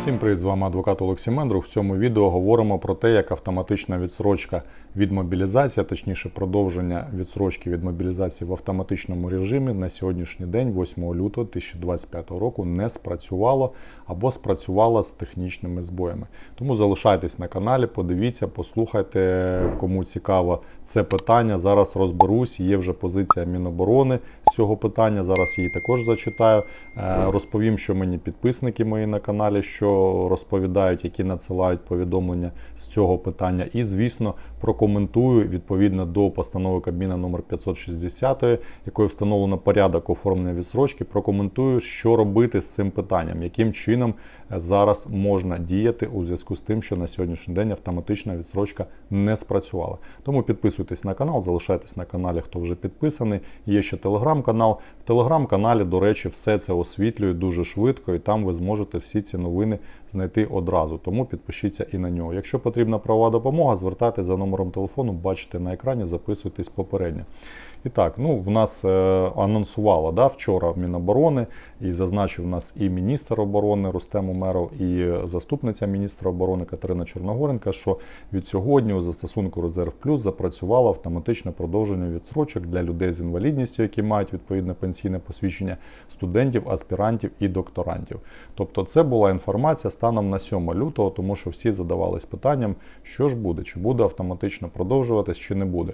Всім привіт, з вами адвокат Олексій Мендрух. В цьому відео говоримо про те, як автоматична відсрочка від мобілізації, точніше продовження відсрочки від мобілізації в автоматичному режимі на сьогоднішній день, 8 лютого 2025 року, не спрацювало або спрацювало з технічними збоями. Тому залишайтесь на каналі, подивіться, послухайте, кому цікаво це питання. Зараз розберусь. Є вже позиція Міноборони з цього питання. Зараз її також зачитаю. Е, Розповім, що мені підписники мої на каналі, що розповідають, які надсилають повідомлення з цього питання. І, звісно, прокоментую відповідно до постанови Кабміна номер 560, якою встановлено порядок оформлення відсрочки. Прокоментую, що робити з цим питанням, яким чином е, зараз можна діяти у зв'язку з тим, що на сьогоднішній день автоматична відсрочка не спрацювала. Тому підписуйтесь на канал, залишайтесь на каналі, хто вже підписаний. Є ще телеграм-канал. В телеграм-каналі, до речі, все це освітлює дуже швидко, і там ви зможете всі ці новини знайти одразу. Тому підпишіться і на нього. Якщо потрібна правова допомога, звертайтеся за номером телефону, бачите на екрані, записуйтесь попередньо. І так, ну в нас е, анонсувало да, вчора Міноборони і зазначив нас і міністр оборони Рустем Умеров, і заступниця міністра оборони Катерина Чорногоренка, що від сьогодні у застосунку Резерв Плюс запрацювало автоматичне продовження відсрочок для людей з інвалідністю, які мають відповідне пенсійне посвідчення студентів, аспірантів і докторантів. Тобто, це була інформація станом на 7 лютого, тому що всі задавались питанням, що ж буде, чи буде автоматично продовжуватись, чи не буде.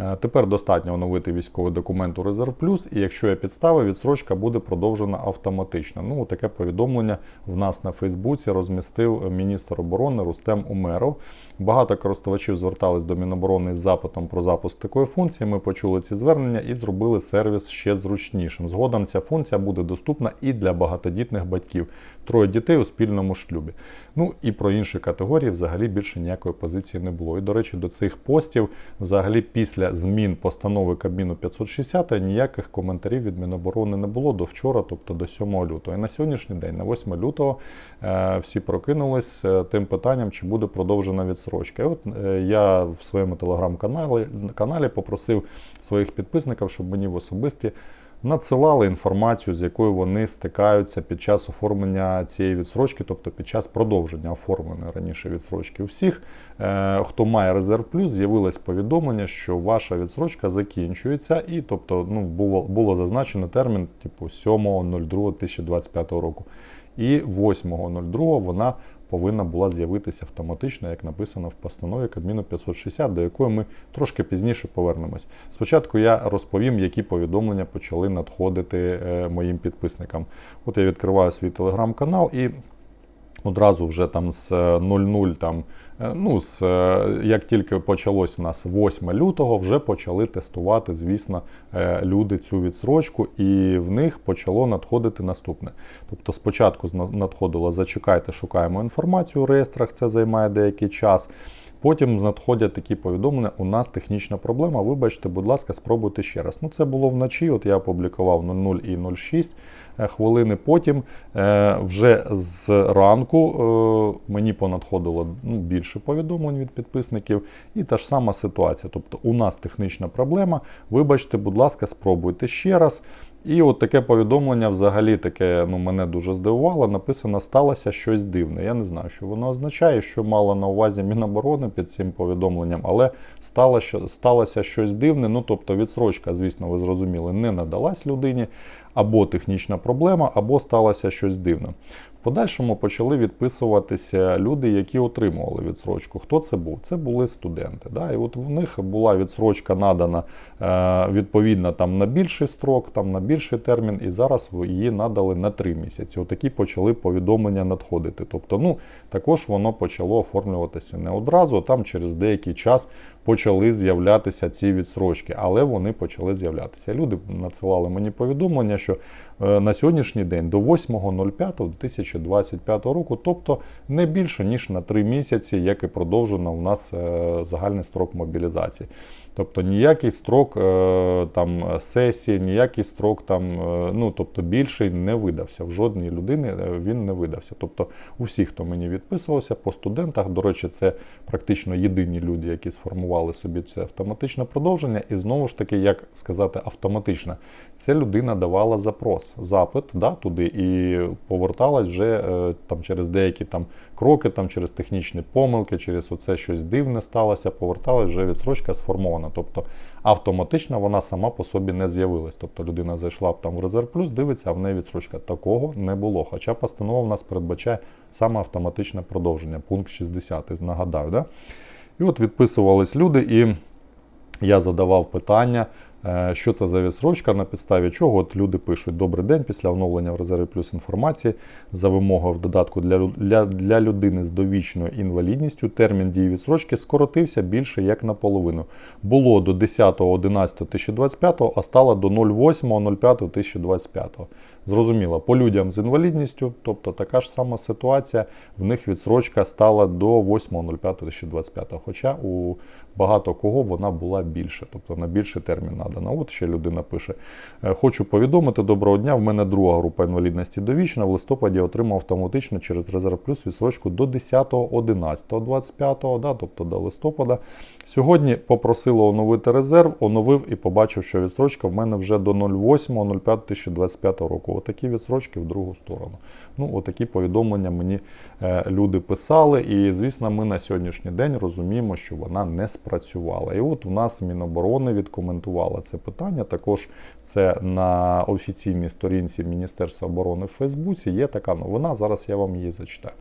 Е, Тепер достатньо оновити військовий документ у Резерв Плюс, і якщо є підстави, відсрочка буде продовжена автоматично. Ну, таке повідомлення в нас на Фейсбуці розмістив міністр оборони Рустем Умеров. Багато користувачів звертались до Міноборони з запитом про запуск такої функції. Ми почули ці звернення і зробили сервіс ще зручнішим. Згодом ця функція буде доступна і для багатодітних батьків, троє дітей у спільному шлюбі. Ну і про інші категорії взагалі більше ніякої позиції не було. І до речі, до цих постів, взагалі, після змін постанови Кабміну 560 ніяких коментарів від Міноборони не було до вчора, тобто до 7 лютого. І на сьогоднішній день, на 8 лютого, е, всі прокинулись е, тим питанням, чи буде продовжена відсрочка. І от е, я в своєму телеграм-каналі каналі попросив своїх підписників, щоб мені в особисті надсилали інформацію, з якою вони стикаються під час оформлення цієї відсрочки, тобто під час продовження оформленої раніше відсрочки. У всіх, е, хто має резерв плюс, з'явилось повідомлення, що ваша відсрочка закінчується, і тобто ну, було, було зазначено термін типу 7.02.2025 року. І 8.02 вона повинна була з'явитися автоматично, як написано в постанові Кабміну 560, до якої ми трошки пізніше повернемось. Спочатку я розповім, які повідомлення почали надходити е, моїм підписникам. От я відкриваю свій телеграм-канал і одразу вже там з 00 там. Е, Ну, з, е, як тільки почалось у нас 8 лютого, вже почали тестувати, звісно, е, люди цю відсрочку, і в них почало надходити наступне. Тобто, спочатку надходило зачекайте, шукаємо інформацію у реєстрах, це займає деякий час. Потім надходять такі повідомлення: у нас технічна проблема. Вибачте, будь ласка, спробуйте ще раз. Ну, це було вночі. От я опублікував 00 і 06 е, хвилини. Потім е, вже з ранку е, мені понадходило ну, більше повідомлень від підписників, і та ж сама ситуація. Тобто, у нас технічна проблема. Вибачте, будь ласка, спробуйте ще раз. І от таке повідомлення взагалі таке ну, мене дуже здивувало. Написано сталося щось дивне. Я не знаю, що воно означає, що мало на увазі Міноборони під цим повідомленням, але сталося, сталося щось дивне. Ну тобто відсрочка, звісно, ви зрозуміли, не надалась людині, або технічна проблема, або сталося щось дивне. В подальшому почали відписуватися люди, які отримували відсрочку. Хто це був? Це були студенти. Да? І от в них була відсрочка надана е, відповідно там на більший строк, там на більший термін, і зараз її надали на 3 місяці. Отакі почали повідомлення надходити. Тобто, ну також воно почало оформлюватися не одразу, а там через деякий час почали з'являтися ці відсрочки, але вони почали з'являтися. Люди надсилали мені повідомлення, що е, на сьогоднішній день до 8.05.2025 року, тобто не більше ніж на 3 місяці, як і продовжено у нас е, загальний строк мобілізації. Тобто ніякий строк е, там сесії, ніякий строк там, е, ну тобто більший не видався. В жодній людини е, він не видався. Тобто у всіх, хто мені відписувався, по студентах, до речі, це практично єдині люди, які сформували собі це автоматичне продовження, і знову ж таки, як сказати, автоматично, це людина давала запрос, запит да, туди і поверталась вже там через деякі там кроки, там через технічні помилки, через оце щось дивне сталося, поверталась вже відсрочка сформована. Тобто автоматично вона сама по собі не з'явилась. Тобто людина зайшла б там в резерв плюс, дивиться, а в неї відсрочка. Такого не було. Хоча постанова в нас передбачає саме автоматичне продовження, пункт 60, нагадаю. Да? І от відписувались люди, і я задавав питання, що це за відсрочка, на підставі чого от люди пишуть Добрий день після оновлення в резерві плюс інформації за вимогою в додатку для, для, для людини з довічною інвалідністю термін дії відсрочки скоротився більше як наполовину. Було до 10.11.2025, а стало до 08.05.2025. Зрозуміло, по людям з інвалідністю, тобто така ж сама ситуація, в них відсрочка стала до 8.05.2025, хоча у багато кого вона була більше, тобто на більший термін надана. От ще людина пише: «Е, Хочу повідомити, доброго дня. В мене друга група інвалідності довічна. В листопаді отримав автоматично через резерв плюс відсрочку до 10.11.25, да, тобто до листопада. Сьогодні попросили оновити резерв, оновив і побачив, що відсрочка в мене вже до 08.05.2025 року. Отакі відсрочки в другу сторону. Ну, отакі повідомлення мені е, люди писали. І, звісно, ми на сьогоднішній день розуміємо, що вона не спрацювала. І от у нас Міноборони відкоментувала це питання. Також це на офіційній сторінці Міністерства оборони в Фейсбуці. Є така новина. Зараз я вам її зачитаю.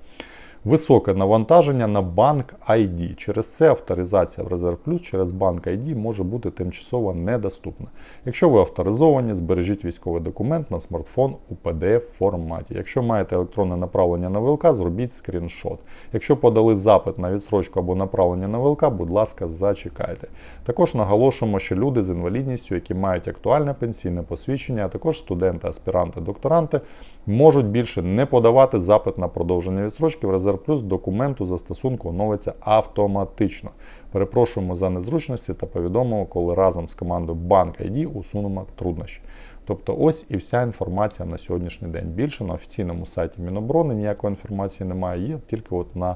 Високе навантаження на банк ID. Через це авторизація в Резерв Плюс через банк ID може бути тимчасово недоступна. Якщо ви авторизовані, збережіть військовий документ на смартфон у PDF форматі. Якщо маєте електронне направлення на ВЛК, зробіть скріншот. Якщо подали запит на відсрочку або направлення на ВЛК, будь ласка, зачекайте. Також наголошуємо, що люди з інвалідністю, які мають актуальне пенсійне посвідчення, а також студенти, аспіранти, докторанти, можуть більше не подавати запит на продовження відсрочки в Резерв Плюс документу застосунку оновиться автоматично. Перепрошуємо за незручності та повідомимо, коли разом з командою Банк ID усунемо труднощі. Тобто ось і вся інформація на сьогоднішній день. Більше на офіційному сайті Міноборони ніякої інформації немає, є тільки от на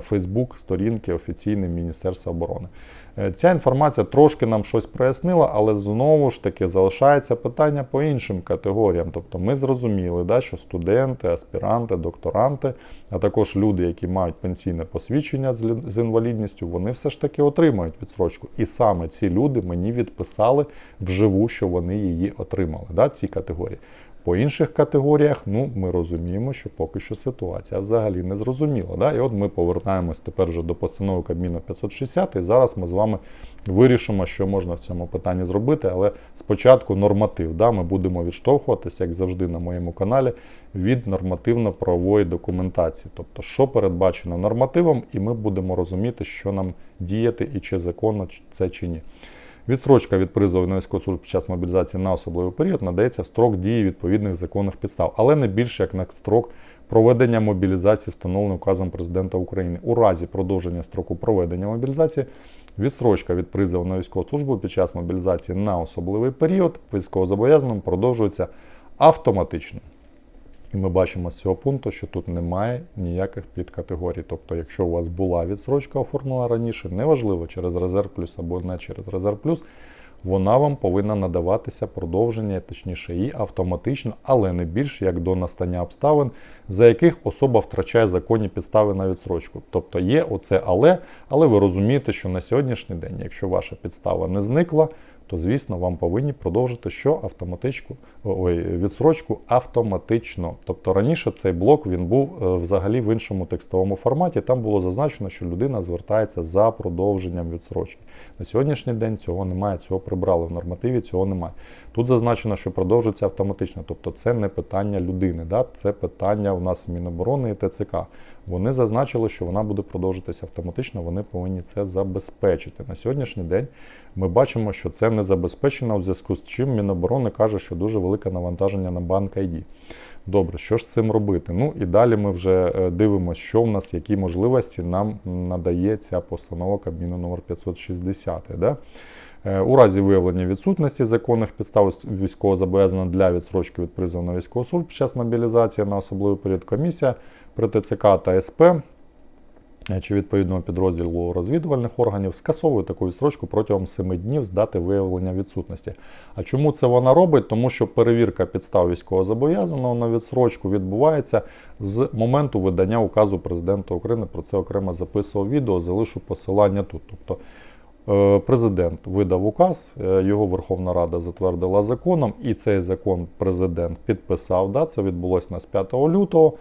Фейсбук сторінки офіційної Міністерства оборони. Е, Ця інформація трошки нам щось прояснила, але знову ж таки залишається питання по іншим категоріям. Тобто ми зрозуміли, да, що студенти, аспіранти, докторанти, а також люди, які мають пенсійне посвідчення з інвалідністю, вони все ж таки отримають відсрочку. І саме ці люди мені відписали вживу, що вони її отримали. Да, ці категорії. По інших категоріях, ну ми розуміємо, що поки що ситуація взагалі не зрозуміла. Да? І от ми повертаємось тепер вже до постанови Кабміну 560, і зараз ми з вами вирішимо, що можна в цьому питанні зробити. Але спочатку норматив. Да? Ми будемо відштовхуватися, як завжди, на моєму каналі, від нормативно-правової документації. Тобто, що передбачено нормативом, і ми будемо розуміти, що нам діяти і чи законно це чи ні. Відстрочка від призову на військову службу під час мобілізації на особливий період надається в строк дії відповідних законних підстав, але не більше як на строк проведення мобілізації, встановлений указом президента України. У разі продовження строку проведення мобілізації відстрочка від призову на військову службу під час мобілізації на особливий період військовозобов'язаним продовжується автоматично. І ми бачимо з цього пункту, що тут немає ніяких підкатегорій. Тобто, якщо у вас була відсрочка оформлена раніше, неважливо через резерв плюс або не через резерв плюс, вона вам повинна надаватися продовження, точніше, її автоматично, але не більше як до настання обставин, за яких особа втрачає законні підстави на відсрочку. Тобто є оце але, але ви розумієте, що на сьогоднішній день, якщо ваша підстава не зникла, то звісно вам повинні продовжити що автоматичку ой, відсрочку автоматично. Тобто раніше цей блок він був е, взагалі в іншому текстовому форматі. Там було зазначено, що людина звертається за продовженням відсрочки. На сьогоднішній день цього немає, цього прибрали в нормативі, цього немає. Тут зазначено, що продовжується автоматично, тобто це не питання людини, да? це питання у нас Міноборони і ТЦК. Вони зазначили, що вона буде продовжитися автоматично, вони повинні це забезпечити. На сьогоднішній день ми бачимо, що це не забезпечено, у зв'язку з чим Міноборони каже, що дуже велике навантаження на банк ID. Добре, що ж з цим робити? Ну і далі ми вже е, дивимося, що в нас, які можливості нам надає ця постанова Кабміну номер 560. Да? Е, У разі виявлення відсутності законних підстав військовозобов'язаного для відсрочки від призову на військову службу під час мобілізації на особливий період комісія при ТЦК та СП е, чи відповідного підрозділу розвідувальних органів скасовує таку відсрочку протягом 7 днів з дати виявлення відсутності. А чому це вона робить? Тому що перевірка підстав військовозобов'язаного на відсрочку відбувається з моменту видання указу президента України. Про це окремо записував відео, залишу посилання тут. Тобто е, президент видав указ, е, його Верховна Рада затвердила законом, і цей закон президент підписав. Да, Це відбулося у нас 5 лютого.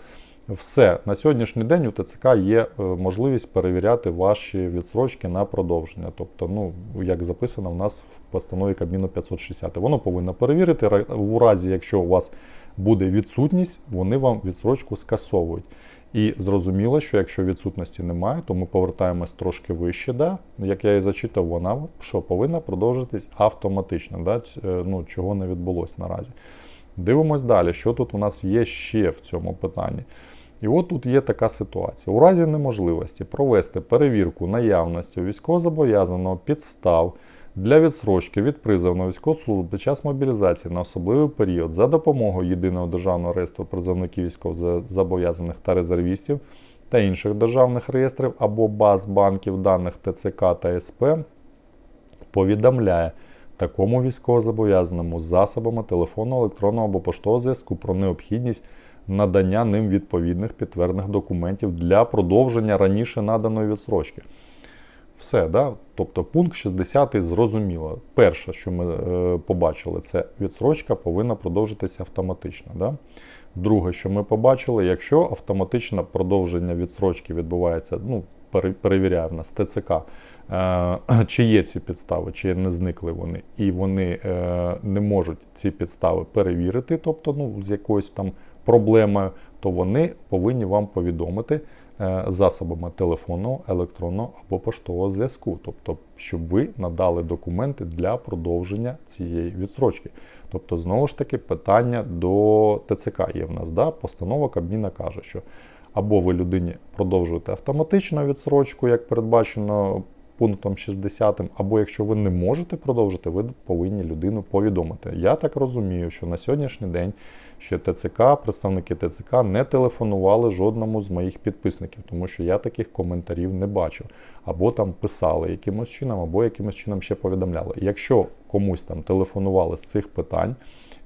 Все, на сьогоднішній день у ТЦК є е, можливість перевіряти ваші відсрочки на продовження. Тобто, ну, як записано в нас в постанові Кабміну 560. Воно повинно перевірити. У разі, якщо у вас буде відсутність, вони вам відсрочку скасовують. І зрозуміло, що якщо відсутності немає, то ми повертаємось трошки вище. Да? Як я і зачитав, вона що повинна продовжитись автоматично, да? Е, ну, чого не відбулося наразі. Дивимось далі, що тут у нас є ще в цьому питанні. І от тут є така ситуація. У разі неможливості провести перевірку наявності військовозобов'язаного підстав для відсрочки від призову на військову службу під час мобілізації на особливий період за допомогою єдиного державного реєстру призовників військовозобов'язаних та резервістів та інших державних реєстрів або баз банків даних ТЦК та СП повідомляє такому військовозобов'язаному засобами телефонного, електронного або поштового зв'язку про необхідність надання ним відповідних підтверджених документів для продовження раніше наданої відсрочки. Все, да? тобто пункт 60 зрозуміло. Перше, що ми е, побачили, це відсрочка повинна продовжитися автоматично. Да? Друге, що ми побачили, якщо автоматичне продовження відсрочки відбувається, ну, пере- перевіряє в нас ТЦК, е, чи є ці підстави, чи не зникли вони, і вони е, не можуть ці підстави перевірити, тобто ну, з якоюсь там проблемою, то вони повинні вам повідомити е, засобами телефонного, електронного або поштового зв'язку, тобто, щоб ви надали документи для продовження цієї відсрочки. Тобто, знову ж таки, питання до ТЦК є в нас. Да? Постанова Кабміна каже, що або ви людині продовжуєте автоматичну відсрочку, як передбачено пунктом 60, або якщо ви не можете продовжити, ви повинні людину повідомити. Я так розумію, що на сьогоднішній день ще ТЦК, представники ТЦК не телефонували жодному з моїх підписників, тому що я таких коментарів не бачив. Або там писали якимось чином, або якимось чином ще повідомляли. Якщо комусь там телефонували з цих питань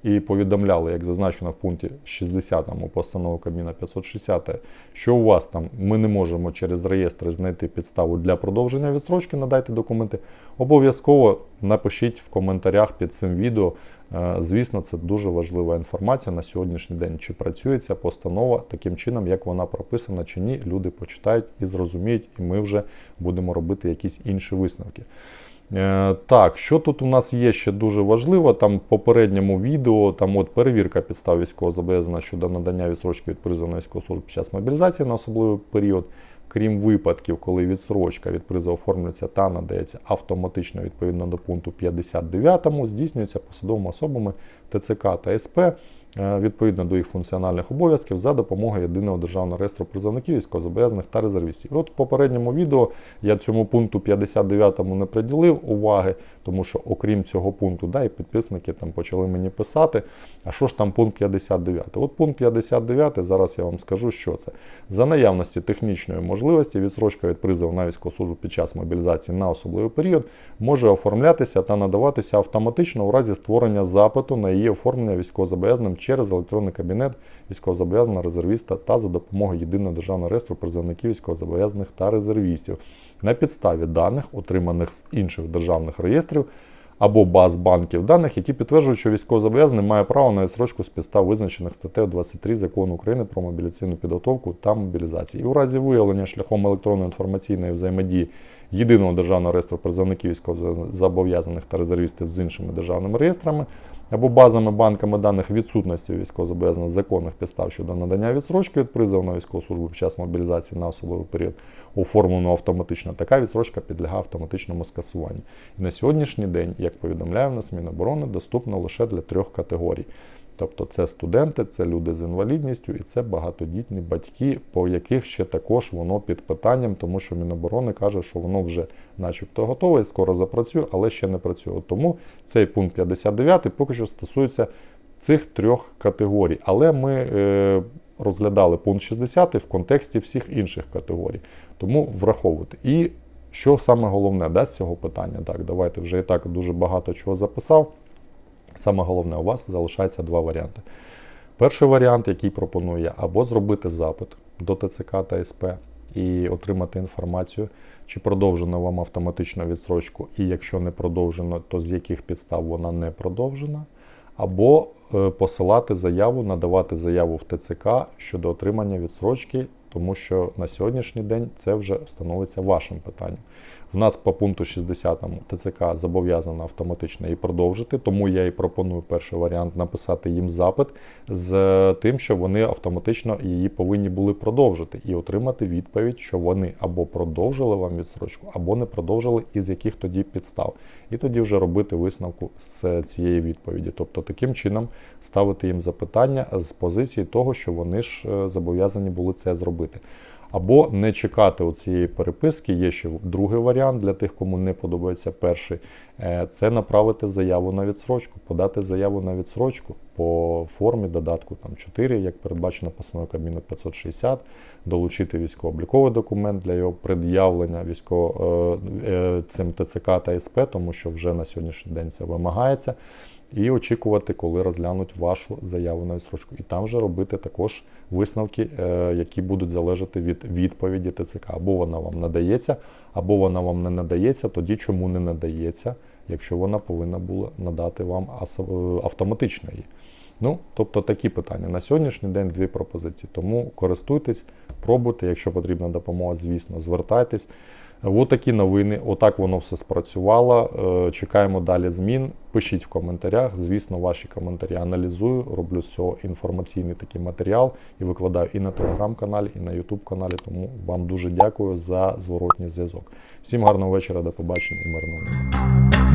і повідомляли, як зазначено в пункті 60 постанови Кабміна 560, що у вас там ми не можемо через реєстри знайти підставу для продовження відстрочки, надайте документи. Обов'язково напишіть в коментарях під цим відео. Е, Звісно, це дуже важлива інформація на сьогоднішній день. Чи працює ця постанова таким чином, як вона прописана, чи ні. Люди почитають і зрозуміють, і ми вже будемо робити якісь інші висновки. Е, Так, що тут у нас є ще дуже важливо, там в попередньому відео, там от перевірка підстав військового зобов'язання щодо надання відсрочки від призову на військову службу під час мобілізації на особливий період, крім випадків, коли відсрочка від призову оформлюється та надається автоматично відповідно до пункту 59, здійснюється посадовими особами ТЦК та СП відповідно до їх функціональних обов'язків за допомогою єдиного державного реєстру призовників, військовозобов'язаних та резервістів. От в попередньому відео я цьому пункту 59 не приділив уваги, тому що окрім цього пункту, да, і підписники там почали мені писати, а що ж там пункт 59? От пункт 59, зараз я вам скажу, що це. За наявності технічної можливості відсрочка від призову на військову службу під час мобілізації на особливий період може оформлятися та надаватися автоматично у разі створення запиту на її оформлення військовозобов'язаним через електронний кабінет військовозобов'язаного резервіста та за допомогою єдиного державного реєстру призовників військовозобов'язаних та резервістів на підставі даних, отриманих з інших державних реєстрів або баз банків даних, які підтверджують, що військовозобов'язаний має право на відстрочку з підстав, визначених статтею 23 закону України про мобілізаційну підготовку та мобілізацію. І у разі виявлення шляхом електронної інформаційної взаємодії єдиного державного реєстру призовників військовозобов'язаних та резервістів з іншими державними реєстрами або базами банками даних відсутності військовозобов'язаних законних підстав щодо надання відсрочки від призову на військову службу під час мобілізації на особливий період, оформлено автоматично, така відсрочка підлягає автоматичному скасуванню. І на сьогоднішній день, як повідомляє в нас Міноборони, доступно лише для трьох категорій. Тобто це студенти, це люди з інвалідністю і це багатодітні батьки, по яких ще також воно під питанням, тому що Міноборони каже, що воно вже начебто готове, скоро запрацює, але ще не працює. Тому цей пункт 59 поки що стосується цих трьох категорій. Але ми е, розглядали пункт 60 в контексті всіх інших категорій. Тому враховуйте. І що саме головне да, з цього питання? Так, давайте вже і так дуже багато чого записав. Саме головне, у вас залишається два варіанти. Перший варіант, який пропоную я, або зробити запит до ТЦК та СП і отримати інформацію, чи продовжено вам автоматичну відстрочку, і якщо не продовжено, то з яких підстав вона не продовжена, або е, посилати заяву, надавати заяву в ТЦК щодо отримання відстрочки, тому що на сьогоднішній день це вже становиться вашим питанням. В нас по пункту 60 ТЦК зобов'язано автоматично її продовжити, тому я і пропоную перший варіант написати їм запит з тим, що вони автоматично її повинні були продовжити і отримати відповідь, що вони або продовжили вам відстрочку, або не продовжили, і з яких тоді підстав. І тоді вже робити висновку з цієї відповіді. Тобто таким чином ставити їм запитання з позиції того, що вони ж е, зобов'язані були це зробити. Або не чекати цієї переписки. Є ще другий варіант для тих, кому не подобається перший. Е, Це направити заяву на відсрочку, подати заяву на відсрочку по формі додатку там 4, як передбачено постановою Кабміну 560, долучити військово-обліковий документ для його пред'явлення військово е, е, цим ТЦК та СП, тому що вже на сьогоднішній день це вимагається. І очікувати, коли розглянуть вашу заяву на відстрочку. І там вже робити також висновки, е, які будуть залежати від відповіді ТЦК. Або вона вам надається, або вона вам не надається, тоді чому не надається, якщо вона повинна була надати вам е, автоматично її. Ну, тобто такі питання. На сьогоднішній день дві пропозиції. Тому користуйтесь, пробуйте, якщо потрібна допомога, звісно, звертайтесь. Ось такі новини, отак воно все спрацювало. Е, Чекаємо далі змін. Пишіть в коментарях. Звісно, ваші коментарі аналізую, роблю з цього інформаційний такий матеріал і викладаю і на телеграм-каналі, і на Ютуб каналі. Тому вам дуже дякую за зворотній зв'язок. Всім гарного вечора, до побачення і мирного неба.